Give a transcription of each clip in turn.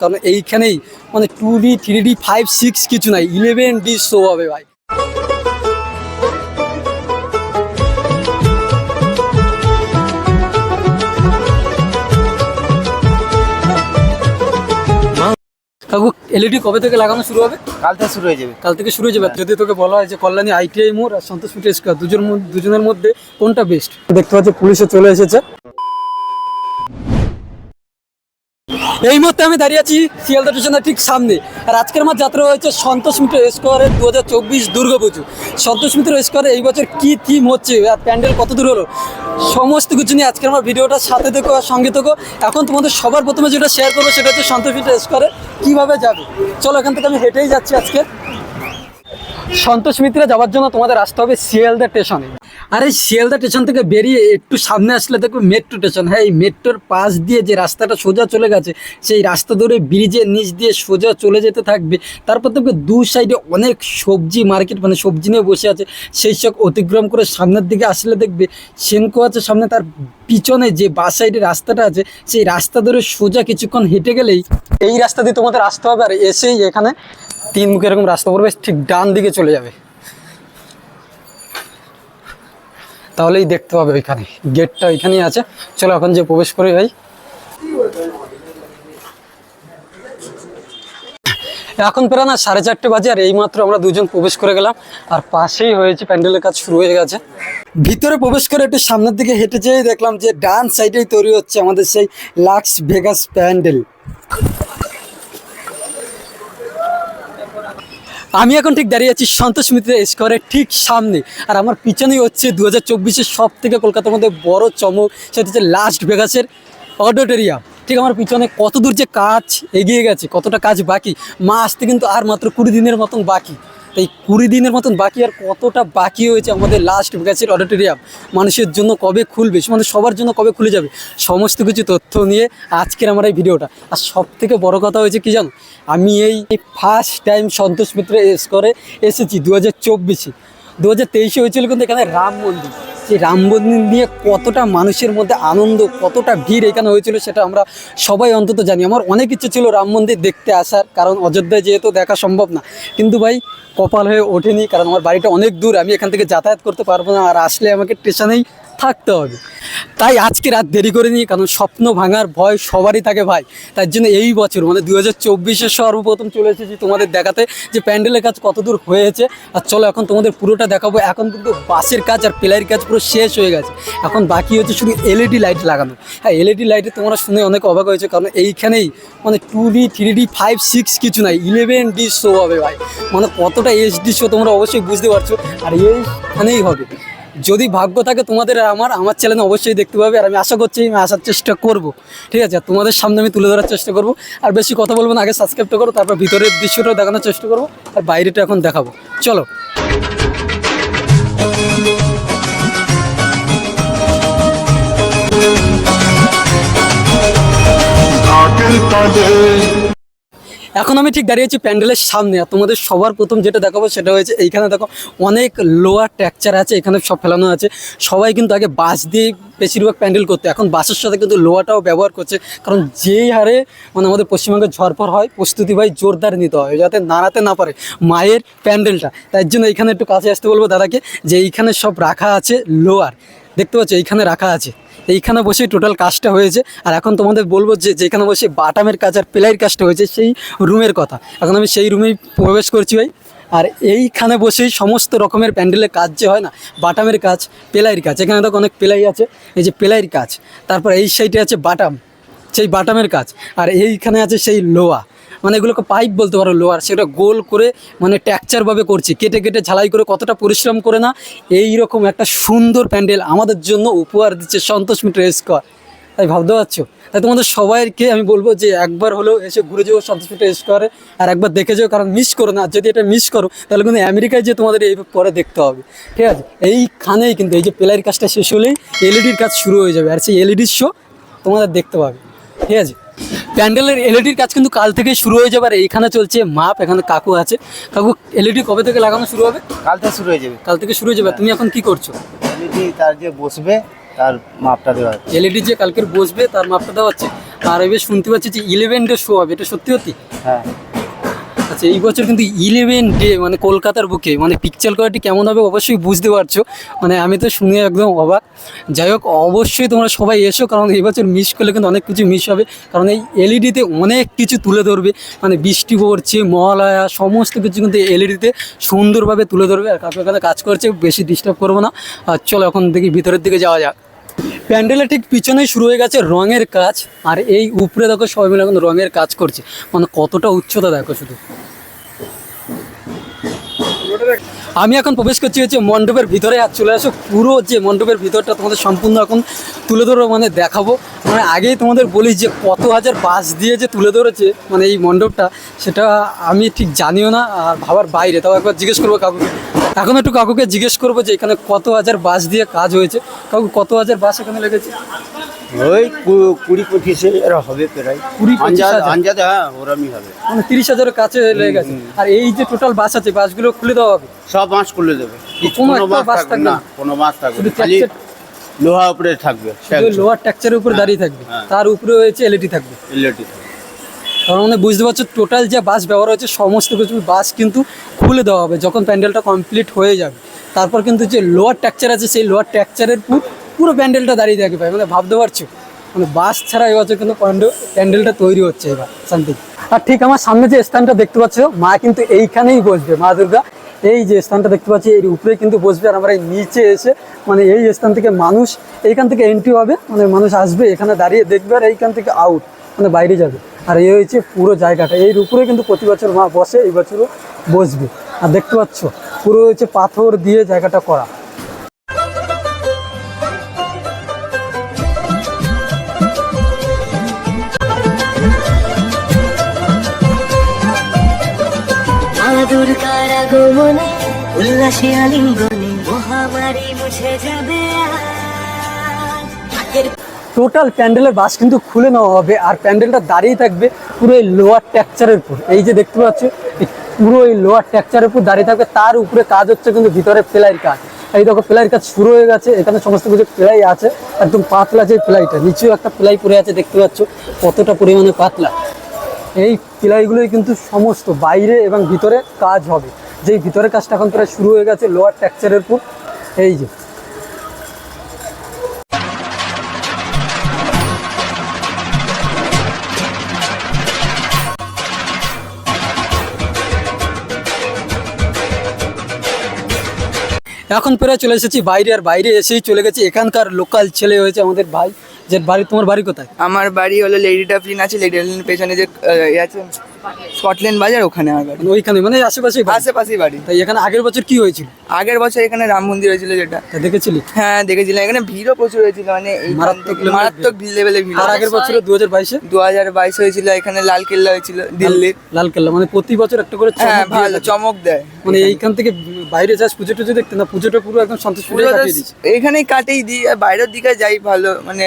কারণ এইখানেই মানে two D three D five six কিছু নাই ইলেভেন ডি শো হবে ভাই। কাকু এলইডি কবে থেকে লাগানো শুরু হবে? কাল থেকে শুরু হয়ে যাবে। কাল থেকে শুরু হয়ে যাবে। যদি তোকে বলা হয় যে কল্যাণী আইটিআই মোড় আর সন্তোষ পিঠে স্কোয়ার দুজন দুজনের মধ্যে কোনটা বেস্ট দেখতে পাচ্ছি পুলিশে চলে এসেছে। এই মুহূর্তে আমি দাঁড়িয়ে আছি শিয়ালদা স্টেশনের ঠিক সামনে। আর আজকের আমার যাত্রা হয়েছে সন্তোষ মিত্র স্কোয়ারের দু হাজার চব্বিশ দুর্গাপুজো। সন্তোষ মিত্র স্কোয়ারে এই বছর কী থিম হচ্ছে? আর প্যান্ডেল কত দূর হলো? সমস্ত কিছু নিয়ে আজকের আমার ভিডিওটা সাথে থেকো আর সঙ্গে থেকো। এখন তোমাদের সবার প্রথমে যেটা শেয়ার করব সেটা হচ্ছে সন্তোষ মিত্র স্কোয়ারে কীভাবে যাবে? চলো এখান থেকে আমি হেঁটেই যাচ্ছি আজকে। সন্তোষ মিত্রে যাওয়ার জন্য তোমাদের আসতে হবে শিয়ালদা স্টেশনে। আর এই শিয়ালদা স্টেশন থেকে বেরিয়ে একটু সামনে আসলে দেখবে মেট্রো স্টেশন হ্যাঁ এই মেট্রোর পাশ দিয়ে যে রাস্তাটা সোজা চলে গেছে, সেই রাস্তা ধরে ব্রিজের নিচ দিয়ে সোজা চলে যেতে থাকবে। তারপর দেখবে দু সাইডে অনেক সবজি মার্কেট মানে সবজি নিয়ে বসে আছে। সেই সব অতিক্রম করে সামনের দিকে আসলে দেখবে সেনকো আছে সামনে, তার পিছনে যে বাস সাইডে রাস্তাটা আছে, সেই রাস্তা ধরে সোজা কিছুক্ষণ হেঁটে গেলেই এই রাস্তা দিয়ে তোমাদের আসতে হবে। আর এসেই এখানে তিন মুখে এরকম রাস্তা পড়বে, ঠিক ডান দিকে চলে যাবে। তাহলেই দেখতে পাবে ওইখানে। গেটটা ওইখানেই আছে। চলো এখন যে প্রবেশ করি ভাই। এখন প্রায় না সাড়ে চারটে বাজে আর এইমাত্র আমরা দুজন প্রবেশ করে গেলাম। আর পাশেই হয়েছে, প্যান্ডেলের কাজ শুরু হয়ে গেছে। ভিতরে প্রবেশ করে একটু সামনের দিকে হেঁটে যেয়ে দেখলাম যে ডান সাইডেই তৈরি হচ্ছে আমাদের সেই লাক্স ভেগাস প্যান্ডেল আমি এখন ঠিক দাঁড়িয়ে আছি সন্তোষ মিত্র স্কোয়ারের ঠিক সামনে। আর আমার পিছনেই হচ্ছে দু হাজার চব্বিশের সব থেকে কলকাতার মধ্যে বড় চমক, সেটা হচ্ছে লাস্ট ভেগাসের অডিটোরিয়াম ঠিক আমার পিছনে কত দূর যে কাজ এগিয়ে গেছে, কতটা কাজ বাকি মা আসতে কিন্তু আর মাত্র কুড়ি দিনের মতন বাকি। এই কুড়ি দিনের মতন বাকি আর কতটা বাকি হয়েছে আমাদের লাস্ট ব্যাচের অডিটোরিয়াম মানুষের জন্য কবে খুলবে? মানে সবার জন্য কবে খুলে যাবে? সমস্ত কিছু তথ্য নিয়ে আজকের আমার এই ভিডিওটা আর সব থেকে বড় কথা হয়েছে কি জানো? আমি এই ফার্স্ট টাইম সন্তোষ মিত্র করে এসেছি দু হাজার চব্বিশে। দু হাজার তেইশে হয়েছিল কিন্তু এখানে রাম মন্দির। সেই রাম মন্দির নিয়ে কতটা মানুষের মধ্যে আনন্দ, কতটা ভিড় এখানে হয়েছিল সেটা আমরা সবাই অন্তত জানি। আমার অনেক ইচ্ছে ছিল রাম মন্দির দেখতে আসার, কারণ অযোধ্যায় যেহেতু দেখা সম্ভব না। কিন্তু ভাই, কপাল হয়ে ওঠেনি, কারণ আমার বাড়িটা অনেক দূর, আমি এখান থেকে যাতায়াত করতে পারব না, আর আসলে আমাকে স্টেশনেই থাকতে হবে। তাই আজকে রাত দেরি করে নিই কারণ স্বপ্ন ভাঙার ভয় সবারই থাকে ভাই। তার জন্য এই বছর মানে দু হাজার সর্বপ্রথম চলে এসেছি তোমাদের দেখাতে যে প্যান্ডেলের কাজ কতদূর হয়েছে। আর চলো এখন তোমাদের পুরোটা দেখাবো। এখন কিন্তু বাসের কাজ আর প্লেয়ারের কাজ পুরো শেষ হয়ে গেছে। এখন বাকি হচ্ছে শুধু এলইডি লাইট লাগানো। হ্যাঁ এলইডি লাইটে তোমরা শুনে অনেক অবাক হয়েছে, কারণ এইখানেই মানে two D three D five six কিছু নাই। ইলেভেন ডি শো হবে ভাই। মানে কতটা এইচডি শো তোমরা অবশ্যই বুঝতে পারছ। আর এইখানেই হবে। যদি ভাগ্য থাকে তোমাদের আর আমার আমার চ্যানেলে অবশ্যই দেখতে পাবে। আর আমি আশা করছি, আমি আসার চেষ্টা করব। ঠিক আছে? তোমাদের সামনে আমি তুলে ধরার চেষ্টা করব। আর বেশি কথা বলব না, আগে সাবস্ক্রাইবটা করো, তারপর ভিতরের দৃশ্যটাও দেখানোর চেষ্টা করব। আর বাইরেটা এখন দেখাবো। চলো। তলে এখন আমি ঠিক দাঁড়িয়ে আছি প্যান্ডেলের সামনে তোমাদের সবার প্রথম যেটা দেখাবো সেটা হয়েছে, এইখানে দেখো অনেক লোয়ার ট্র্যাকচার আছে, এখানে সব ফেলানো আছে। সবাই কিন্তু আগে বাস দিয়ে বেশিরভাগ প্যান্ডেল করতে, এখন বাসের সাথে কিন্তু লোয়াটাও ব্যবহার করছে, কারণ যেই হারে মানে আমাদের পশ্চিমবঙ্গে ঝড়পড় হয়, প্রস্তুতি ভাই জোরদার নিতে হয়, যাতে নাড়াতে না পারে মায়ের প্যান্ডেলটা। তার জন্য এইখানে একটু কাছে আসতে বলব দাদাকে, যে এইখানে সব রাখা আছে লোয়ার দেখতে পাচ্ছ, এইখানে রাখা আছে। এইখানে বসেই টোটাল কাজটা হয়েছে। আর এখন তোমাদের বলব যে, যেখানে বসে বাটামের কাজ আর প্লেয়ের কাজটা হয়েছে, সেই রুমের কথা। এখন আমি সেই রুমেই প্রবেশ করছি ভাই। আর এইখানে বসেই সমস্ত রকমের প্যান্ডেলের কাজ যে হয় না, বাটামের কাজ পেলাইয়ের কাজ। এখানে দেখো অনেক পেলাই আছে, এই যে পেলাইয়ের কাজ। তারপর এই সাইডে আছে বাটাম, সেই বাটামের কাজ। আর এইখানে আছে সেই লোয়া। মানে এগুলোকে পাইপ বলতে পারো লোয়ার সেটা গোল করে মানে ট্যাকচারভাবে করছি। কেটে কেটে ঝালাই করে কতটা পরিশ্রম করে না এই রকম একটা সুন্দর প্যান্ডেল আমাদের জন্য উপহার দিচ্ছে সন্তোষ মিটার স্কোয়ার তাই ভাবতে পারছ? তাই তোমাদের সবাইকে আমি বলব যে একবার হলেও এসে ঘুরে যাও সন্তোষ মিটার স্কোয়ারে আর একবার দেখে যাও, কারণ মিস করো না যদি এটা মিস করো, তাহলে কিন্তু আমেরিকায় যে তোমাদের এই পরে দেখতে হবে। ঠিক আছে? এইখানেই কিন্তু এই যে প্লেয়ার কাজটা শেষ হলেই এলইডির কাজ শুরু হয়ে যাবে, আর সেই এলইডির শো তোমাদের দেখতে পাবে। ঠিক আছে? প্যান্ডেলের এলইডির কাজ কিন্তু কাল থেকে শুরু হয়ে যাবে আর এইখানে চলছে মাপ এখানে কাকু আছে। কাকু এলইডি কবে থেকে লাগানো শুরু হবে? কাল থেকে শুরু হয়ে যাবে। কাল থেকে শুরু হয়ে যাবে। তুমি এখন কি করছ? এলইডি তার যে বসবে তার মাপটা দেওয়া। এলইডি যে কালকের বসবে তার মাপটা দেওয়া হচ্ছে। আর এবার শুনতে পাচ্ছি যে ইলেভেন ডে শো হবে। এটা সত্যি সত্যি? হ্যাঁ। আচ্ছা এই বছর কিন্তু ইলেভেন ডে মানে কলকাতার বুকে মানে পিকচার কোয়ালিটি কেমন হবে অবশ্যই বুঝতে পারছ। মানে আমি তো শুনে একদম অবাক। যাই হোক, অবশ্যই তোমরা সবাই এসো, কারণ এই বছর মিস করলে কিন্তু অনেক কিছু মিস হবে। কারণ এই এলইডিতে অনেক কিছু তুলে ধরবে। মানে বৃষ্টি পড়ছে, মহালয়া, সমস্ত কিছু কিন্তু এলইডিতে সুন্দরভাবে তুলে ধরবে। আর এখানে কাজ করছে, বেশি ডিস্টার্ব করব না। আর চলো এখন দেখি ভিতরের দিকে যাওয়া যাক। প্যান্ডেলের ঠিক পিছনেই শুরু হয়ে গেছে রঙের কাজ। আর এই উপরে দেখো সবাই মিলে এখন রঙের কাজ করছে। মানে কতটা উচ্চতা দেখো শুধু। আমি এখন প্রবেশ করছি হচ্ছে মণ্ডপের ভিতরে। আর চলে আসো পুরো যে মণ্ডপের ভিতরটা তোমাদের সম্পূর্ণ এখন তুলে ধরো মানে দেখাবো। মানে আগেই তোমাদের বলি যে কত হাজার বাস দিয়ে যে তুলে ধরেছে মানে এই মণ্ডপটা, সেটা আমি ঠিক জানিও না, আর ভাবার বাইরে। তাও একবার জিজ্ঞেস করব কাকুকে। এখন একটু কাকুকে জিজ্ঞেস করব যে এখানে কত হাজার বাস দিয়ে কাজ হয়েছে। কাকু কত হাজার বাস এখানে লেগেছে? ওই কু- কুড়ি পঁচিশে এর হবে প্রায়। কুড়ি পঁচিশ আঞ্জাদ হাজার? আঞ্জাদ হ্যাঁ ওরমই হবে। মানে তিরিশ হাজারের কাছে লেগে গেছে। আর এই যে টোটাল বাস আছে বাসগুলো খুলে দেওয়া হবে? সব মাস খুলে দেবে। কিছু কোনো একটা থাকবে থাকবে না না? কোনো থাকবে শুধু না। খালি ট্যাক্সের- লোহা উপরে থাকবে শুধু লোয়ার ট্যাক্সারের উপর দাঁড়িয়ে থাকবে। হ্যাঁ। তার উপরে হয়েছে এলইডি থাকবে। ইলেকট্রিক থাকবে। তার মানে বুঝতে পারছ টোটাল যে বাস ব্যবহার হচ্ছে সমস্ত কিছু বাস কিন্তু খুলে দেওয়া হবে যখন প্যান্ডেলটা কমপ্লিট হয়ে যাবে। তারপর কিন্তু যে লোয়ার ট্যাকচার আছে, সেই লোয়ার ট্যাকচারের পুরো প্যান্ডেলটা দাঁড়িয়ে থাকবে মানে ভাবতে পারছ? মানে বাস ছাড়া এবছর কিন্তু প্যান্ডেল প্যান্ডেলটা তৈরি হচ্ছে এবার শান্তি আর ঠিক আমার সামনে যে স্থানটা দেখতে পাচ্ছ, মা কিন্তু এইখানেই বসবে, মা দুর্গা। এই যে স্থানটা দেখতে পাচ্ছি, এর উপরে কিন্তু বসবে আর আমরা এই নিচে এসে মানে এই স্থান থেকে মানুষ, এইখান থেকে এন্ট্রি হবে মানে মানুষ আসবে, এখানে দাঁড়িয়ে দেখবে আর এইখান থেকে আউট মানে বাইরে যাবে। আর এই হয়েছে পুরো জায়গাটা। এর উপরে কিন্তু প্রতি বছর মা বসে, এই বছরও বসবে। আর দেখতে পাচ্ছ, পুরো হচ্ছে পাথর দিয়ে জায়গাটা করা। উল্লাসে আলিঙ্গনে মহামারী মুছে যাবে টোটাল প্যান্ডেলের বাস কিন্তু খুলে নেওয়া হবে আর প্যান্ডেলটা দাঁড়িয়ে থাকবে পুরো এই লোয়ার ট্যাকচারের উপর। এই যে দেখতে পাচ্ছ পুরো এই লোয়ার ট্যাকচারের উপর দাঁড়িয়ে থাকবে, তার উপরে কাজ হচ্ছে কিন্তু ভিতরে প্লাইয়ের কাজ। এই দেখো প্লাইয়ের কাজ শুরু হয়ে গেছে, এখানে সমস্ত কিছু প্লাই আছে, একদম পাতলা যে প্লাইটা নিচেও একটা প্লাই পড়ে আছে, দেখতে পাচ্ছ কতটা পরিমাণে পাতলা। এই প্লাইগুলোই কিন্তু সমস্ত বাইরে এবং ভিতরে কাজ হবে। যেই ভিতরের কাজটা এখন প্রায় শুরু হয়ে গেছে লোয়ার ট্যাকচারের উপর, এই যে। এখন প্রায় চলে এসেছি বাইরে আর বাইরে এসেই চলে গেছি। এখানকার লোকাল ছেলে হয়েছে আমাদের ভাই। যে বাড়ি তোমার বাড়ি কোথায়? আমার বাড়ি হলো লেডি ডাফলিন আছে লেডি ডাফলিনের পেছনে যে আছে স্কটল্যান্ড বাজার ওখানে আমার বাড়ি। মানে ওইখানে মানে আশেপাশেই বাড়ি। আশেপাশেই বাড়ি। তাই এখানে আগের বছর কি হয়েছিল? আগের বছর এখানে রাম মন্দির হয়েছিল যেটা। দেখেছিলি? হ্যাঁ দেখেছিলাম। এখানে ভিড়ও প্রচুর হয়েছিল মানে মারাত্মক মারাত্মক লেভেলে ভিড়। আর আগের বছর দু হাজার বাইশে? দু হাজার বাইশ হয়েছিল এখানে লাল কেল্লা হয়েছিল দিল্লির লালকেল্লা মানে প্রতি বছর একটা করে চমক হ্যাঁ ভালো চমক দেয়। মানে এইখান থেকে বাইরে যাস পুজো টুজো দেখতে না পুজোটা পুরো একদম সন্তোষ এখানেই কাটেই দিই আর বাইরের দিকে যাই ভালো মানে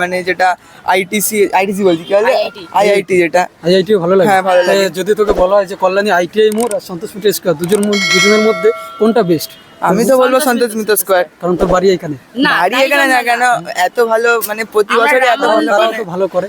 মানে যেটা আইটিসি আইটিসি বলছি কি বলে? আইআইটি যেটা। আইআইটি ভালো লাগে। হ্যাঁ, ভালো লাগে। যদি তোকে বলা হয় যে কল্যাণী আইটিআই মোড় আর সন্তোষ মিত্র স্কোয়ার দুজন দুজনের মধ্যে কোনটা বেস্ট আমি তো বলব সন্তোষ মিত্র স্কোয়ার কারণ তোর বাড়ি এখানে। বাড়ি এখানে না কেন? এত ভালো মানে প্রতি বছরই এত ভালো তো ভালো করে।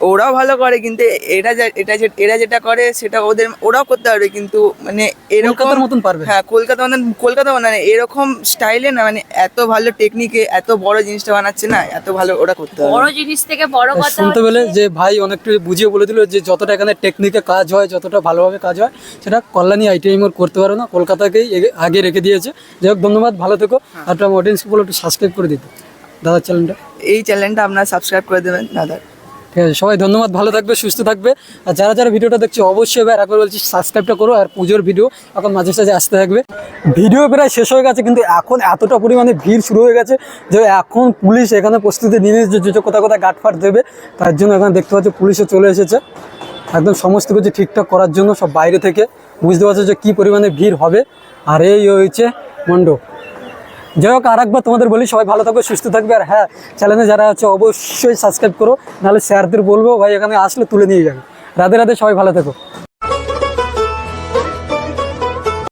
ওরাও ভালো করে কিন্তু এটা যে এরা যেটা করে সেটা ওদের ওরাও করতে পারবে কিন্তু মানে এরকম মতন পারবে। হ্যাঁ কলকাতা মতন কলকাতা বানানে এরকম স্টাইলে না মানে এত ভালো টেকনিকে এত বড় জিনিসটা বানাচ্ছে না এত ভালো ওরা করতে পারবে। বড় জিনিস থেকে বড় কথা শুনতে পেলে যে ভাই অনেকটা বুঝিয়ে বলে দিল যে যতটা এখানে টেকনিকে কাজ হয় যতটা ভালোভাবে কাজ হয় সেটা কল্যাণী আইটিআই মোড় করতে পারো না কলকাতাকেই আগে রেখে দিয়েছে। যাই হোক ধন্যবাদ ভালো থেকো। আর আমার অডিয়েন্সকে বলে একটু সাবস্ক্রাইব করে দিতে। দাদার চ্যানেলটা এই চ্যানেলটা আপনারা সাবস্ক্রাইব করে দেবেন দাদা ঠিক আছে, সবাই ধন্যবাদ, ভালো থাকবে, সুস্থ থাকবে। আর যারা যারা ভিডিওটা দেখছ, অবশ্যই এবার একবার বলছি সাবস্ক্রাইবটা করো আর পুজোর ভিডিও এখন মাঝে সাঝে আসতে থাকবে। ভিডিও প্রায় শেষ হয়ে গেছে, কিন্তু এখন এতটা পরিমাণে ভিড় শুরু হয়ে গেছে যে এখন পুলিশ এখানে প্রস্তুতি নিয়ে যে কোথাও কোথাও গাটফাট দেবে, তার জন্য এখানে দেখতে পাচ্ছ পুলিশও চলে এসেছে। একদম সমস্ত কিছু ঠিকঠাক করার জন্য সব বাইরে থেকে বুঝতে পারছ যে কী পরিমাণে ভিড় হবে। আর এই হয়েছে মণ্ডপ। যাই হোক আর একবার তোমাদের বলি, সবাই ভালো থাকবে, সুস্থ থাকবে, আর হ্যাঁ চ্যানেলে যারা আছে, অবশ্যই সাবস্ক্রাইব করো, নাহলে স্যারদের বলব, ভাই, এখানে আসলে তুলে নিয়ে যাবে। রাধে রাধে, সবাই ভালো থেকো।